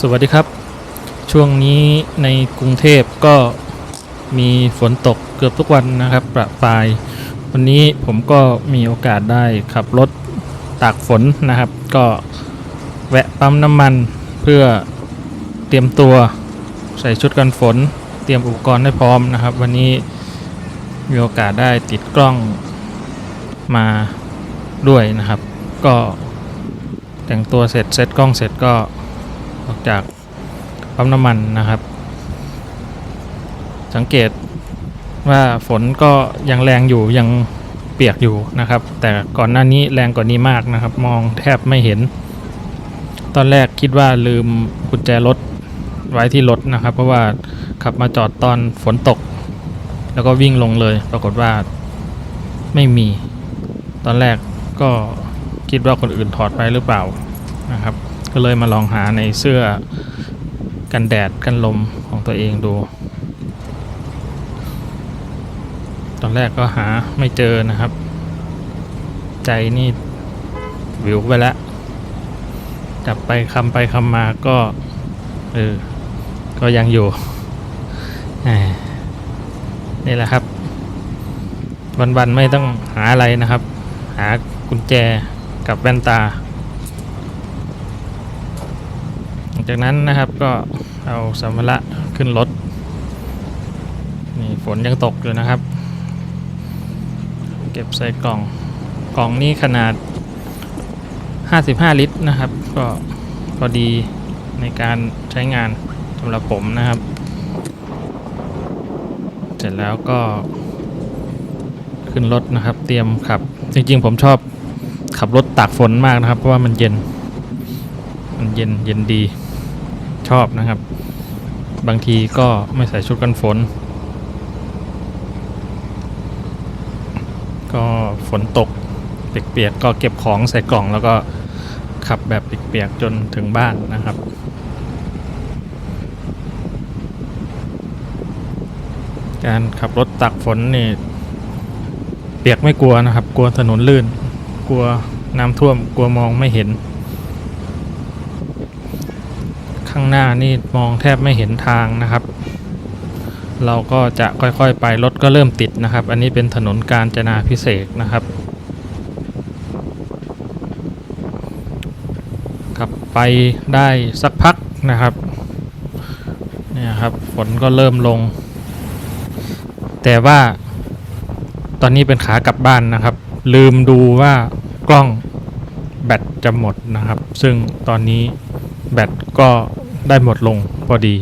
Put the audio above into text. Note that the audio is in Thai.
สวัสดีครับ ช่วงนี้ในกรุงเทพก็มีฝนตกเกือบทุกวันนะครับ ประปราย วันนี้ผมก็มีโอกาสได้ขับรถตากฝนนะครับ ก็แวะปั๊มน้ำมันเพื่อเตรียมตัวใส่ชุดกันฝน เตรียมอุปกรณ์ให้พร้อมนะครับ วันนี้มีโอกาสได้ติดกล้องมาด้วยนะครับ ก็แต่งตัวเสร็จเซตกล้องเสร็จก็ จากปั๊มน้ำมันนะครับ สังเกตว่าฝนก็ยังแรงอยู่ยังเปียกอยู่นะครับ แต่ก่อนหน้านี้แรงกว่านี้มากนะครับ มองแทบไม่เห็น ตอนแรกคิดว่าลืมกุญแจรถไว้ที่รถนะครับ เพราะว่าขับมาจอดตอนฝนตก แล้วก็วิ่งลงเลย ปรากฏว่าไม่มี ตอนแรกก็คิดว่าคนอื่นถอดไปหรือเปล่านะครับ ก็เลยมาลองหาในเสื้อกันแดดกันลมของตัวเองดู ตอนแรกก็หาไม่เจอนะครับ ใจนี่วิวไปแล้วจับไปคำไปคำมาก็เออก็ยังอยู่นี่แหละครับ วันๆไม่ต้องหาอะไรนะครับ หากุญแจกับแว่นตา หลัง จากนั้นนะครับก็เอาสัมภาระขึ้นรถนี่ฝนยังตกอยู่นะครับ เก็บใส่กล่องกล่องนี้ขนาด 55 ลิตรนะครับ ก็พอดีในการใช้งานสำหรับผมนะครับ เสร็จแล้วก็ขึ้นรถนะครับ เตรียมขับ จริงๆ ผมชอบขับรถตากฝนมากนะครับ เพราะว่ามันเย็น มันเย็นเย็นดี ชอบนะครับ บางทีก็ไม่ใส่ชุดกันฝน ก็ฝนตกเปียกๆก็เก็บของใส่กล่องแล้วก็ขับแบบเปียกๆจนถึงบ้านนะครับการขับรถตักฝนนี่เปียกไม่กลัวนะครับ กลัวถนนลื่น กลัวน้ำท่วม กลัวมองไม่เห็น ข้างหน้านี่มองแทบไม่เห็นทางนะครับ เราก็จะค่อยๆไปรถก็เริ่มติดนะครับ อันนี้เป็นถนนกาญจนาพิเศษนะครับ ขับไปได้สักพักนะครับเนี่ยครับฝนก็เริ่มลง แต่ว่าตอนนี้เป็นขากลับบ้านนะครับ ลืมดูว่ากล้องแบตจะหมดนะครับ ซึ่งตอนนี้แบตก็ ได้หมดลงพอดี